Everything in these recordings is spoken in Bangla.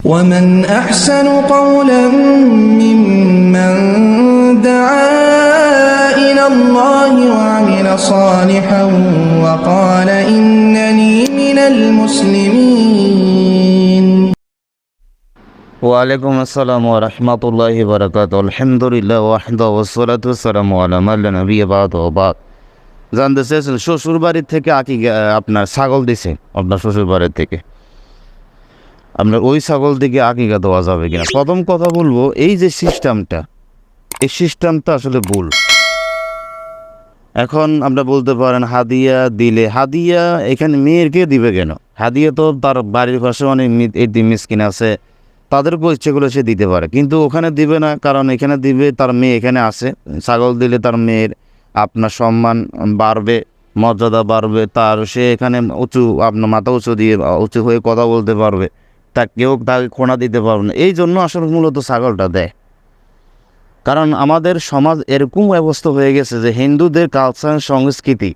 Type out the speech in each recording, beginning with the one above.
ومن أحسن قولا ممن دعا إلى الله وعمل صالحا وقال إنني من المسلمين ওয়ালাইকুম আসসালাম রহমতুল্লাহি বরকাত আলহামদুলিল্লাহ ওয়াহদা ওসলাত সালাম আলামাল্লা নবী বাদ ও বাদ জানতে চেয়েছেন শ্বশুর বাড়ির থেকে আকি আপনার ছাগল দিছে আপনার শ্বশুর বাড়ির থেকে আপনার ওই ছাগল থেকে আকিকা দেওয়া যাবে কিনা। প্রথম কথা বলব, এই যে সিস্টেমটা, এই সিস্টেমটা আসলে ভুল। এখন আমরা বলতে পারেন, হাদিয়া দিলে, হাদিয়া এখানে মেয়েরকে দিবে কেন? হাদিয়া তো তার বাড়ির পাশে অনেক এই মিসকিন আছে তাদেরকে ইচ্ছেগুলো সে দিতে পারে। কিন্তু ওখানে দিবে না, কারণ এখানে দিবে, তার মেয়ে এখানে আছে। ছাগল দিলে তার মেয়ের আপনার সম্মান বাড়বে, মর্যাদা বাড়বে, তার সে এখানে উঁচু, আপনার মাথা উঁচু দিয়ে, উঁচু হয়ে কথা বলতে পারবে। তা কেউ তাকে খোঁড়া দিতে পারবে না। এই জন্য আসলে মূলত ছাগলটা দেয়। কারণ আমাদের সমাজ এরকম ব্যবস্থা হয়ে গেছে যে হিন্দুদের কালচার সংস্কৃতি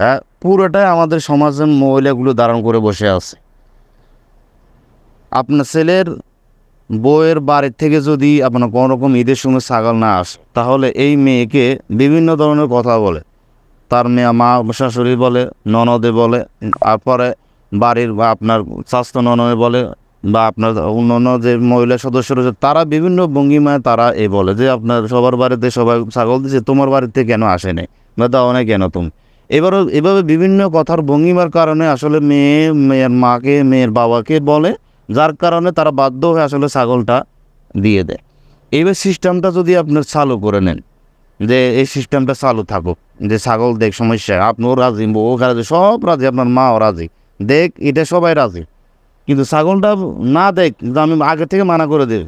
হ্যাঁ পুরোটাই আমাদের সমাজের মহিলাগুলো ধারণ করে বসে আছে। আপনার ছেলের বউয়ের বাড়ির থেকে যদি আপনার কোনো রকম ঈদের সময় ছাগল না আসে, তাহলে এই মেয়েকে বিভিন্ন ধরনের কথা বলে। তার মেয়ে মা শাশুড়ি বলে, ননদে বলে, তারপরে বাড়ির বা আপনার স্বাস্থ্য ননদে বলে বা আপনার অন্যান্য যে মহিলা সদস্য রয়েছে, তারা বিভিন্ন ভঙ্গিমায় তারা এ বলে যে, আপনার সবার বাড়িতে সবাই ছাগল দিচ্ছে তোমার বাড়িতে কেন আসে নাই? বা দাও না কেন তুমি? এবারও এভাবে বিভিন্ন কথার ভঙ্গিমার কারণে আসলে মেয়ে, মেয়ের মাকে, মেয়ের বাবাকে বলে, যার কারণে তারা বাধ্য হয়ে আসলে ছাগলটা দিয়ে দেয়। এইবার সিস্টেমটা যদি আপনার চালু করে নেন, যে এই সিস্টেমটা চালু থাকুক, যে ছাগল দেখ সমস্যা, আপনিও রাজি ও রাজি, সব রাজি, আপনার মাও রাজি দেখ, এটা সবাই রাজি। কিন্তু ছাগলটা না দেখ, কিন্তু আমি আগে থেকে মানা করে দেবে।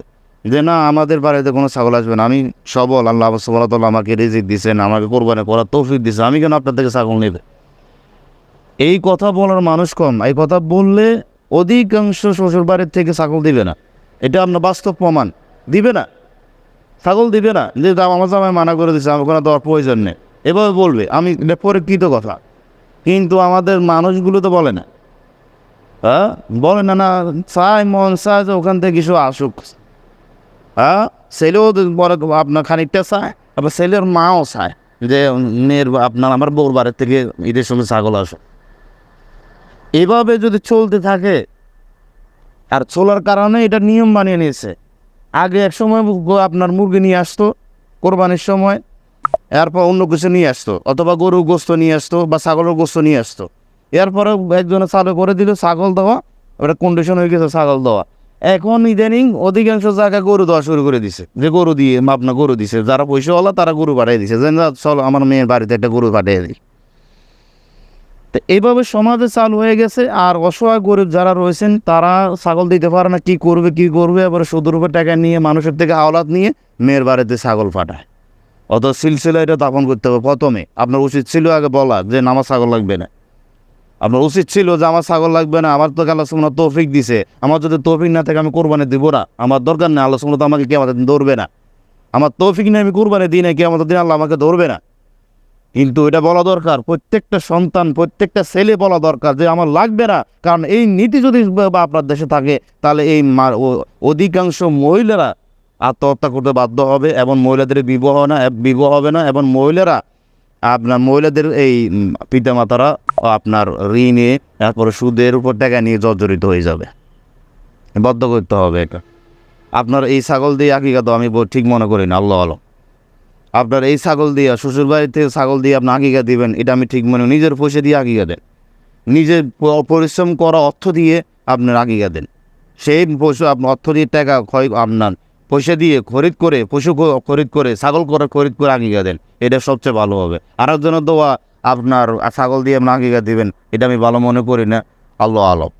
যে না, আমাদের বাড়িতে কোনো ছাগল আসবে না। আমি সবল, আল্লাহ সবল আমাকে রিজিক দিচ্ছেন আমাকে কোরবানি করার তৌফিক দিচ্ছে আমি কেন আপনার থেকে ছাগল নেবে? এই কথা বলার মানুষ কম। এই কথা বললে অধিকাংশ শ্বশুর বাড়ির থেকে ছাগল দিবে না। এটা আপনার বাস্তব প্রমাণ। দিবে না। ছাগল দিবে না। যে আমার জামাই মানা করে দিচ্ছে আমার কোনো দেওয়ার প্রয়োজন নেই। এভাবে বলবে। আমি এটা পরীক্ষিত কথা কিন্তু আমাদের মানুষগুলো তো বলে না। হ্যাঁ? বলে না না, চাই মন চায় যে ওখান থেকে কিছু আসুক। হ্যাঁ? ছেলেও বলে আপনার খানিকটা চায়, আবার ছেলের মাও চায় যে, মেয়ের, আপনার আমার বউর বাড়ির থেকে ঈদের সময় ছাগল আসুক। এভাবে যদি চলতে থাকে, আর চলার কারণে এটা নিয়ম বানিয়ে নিয়েছে। আগে এক সময় আপনার মুরগি নিয়ে আসতো, কোরবানির সময়, এরপর অন্য কিছু নিয়ে আসতো, অথবা গরুর গোস্ত নিয়ে আসতো বা ছাগলের গোস্ত নিয়ে আসতো। এরপরে একজনে চালু করে দিল ছাগল দেওয়া ওটা কন্ডিশন হয়ে গেছে ছাগল দেওয়া। এখন ইদানিং অধিকাংশ জায়গায় গরু দেওয়া শুরু করে দিছে যে গরু দিয়ে আপনার গরু দিছে যারা পয়সাওয়ালা তারা গরু পাঠিয়ে দিছে। যে চলো আমার মেয়ের বাড়িতে একটা গরু পাঠিয়ে দিই। তো এইভাবে সমাজে চালু হয়ে গেছে আর অসহায় গরিব যারা রয়েছেন তারা ছাগল দিতে পারে না কি করবে কি করবে এবারে সুদের উপর টাকা নিয়ে মানুষের থেকে আওলাদ নিয়ে মেয়ের বাড়িতে ছাগল পাঠায়। অত সিলসিলা এটা দাপন করতে হবে প্রথমে। আপনার উচিত ছিল আগে বলা যে না, আমার ছাগল লাগবে না। আপনার উচিত ছিল যে আমার ছাগল লাগবে না, আমার তো আল্লাহ সুমনা তৌফিক দিছে। আমার যদি তৌফিক না থাকে আমি কোরবানি দিব না। আমার দরকার নেই, আল্লাহ তো আমাকে কে আমাদের ধরবে না। আমার তৌফিক নেই, আমি কোরবানি দিই না কে আমাদের দিন আল্লাহ আমাকে ধরবে না। কিন্তু এটা বলা দরকার, প্রত্যেকটা সন্তান, প্রত্যেকটা ছেলে বলা দরকার যে আমার লাগবে না। কারণ এই নীতি যদি আপনার দেশে থাকে, তাহলে এই অধিকাংশ মহিলারা আত্মহত্যা করতে বাধ্য হবে এবং মহিলাদের বিবাহ না, বিবাহ হবে না এবং মহিলারা, আপনার মহিলাদের এই পিতামাতারা আপনার ঋণে, তারপরে সুদের উপর টাকা নিয়ে জর্জরিত হয়ে যাবে। বদ্ধ করতে হবে এটা। আপনার এই ছাগল দিয়ে আকিকা তো আমি ঠিক মনে করি না, আল্লাহ আলম। আপনার এই ছাগল দিয়ে শ্বশুর বাড়িতে ছাগল দিয়ে আপনি আকিকা দিবেন, এটা আমি ঠিক মনে নিজের পয়সা দিয়ে আকিকা দেন। নিজের পরিশ্রম করা অর্থ দিয়ে আপনার আকিকা দেন। সেই পশু আপনার অর্থ দিয়ে টাকা ক্ষয় আপনার পয়সা দিয়ে খরিদ করে, পশু খরিদ করে, ছাগল করে খরিদ করে আকিকা দেন। এটা সবচেয়ে ভালো হবে। আর একজনের দোয়া আপনার ছাগল দিয়ে আপনি আকিকা দিবেন এটা আমি ভালো মনে করি না। আল্লাহ আলম।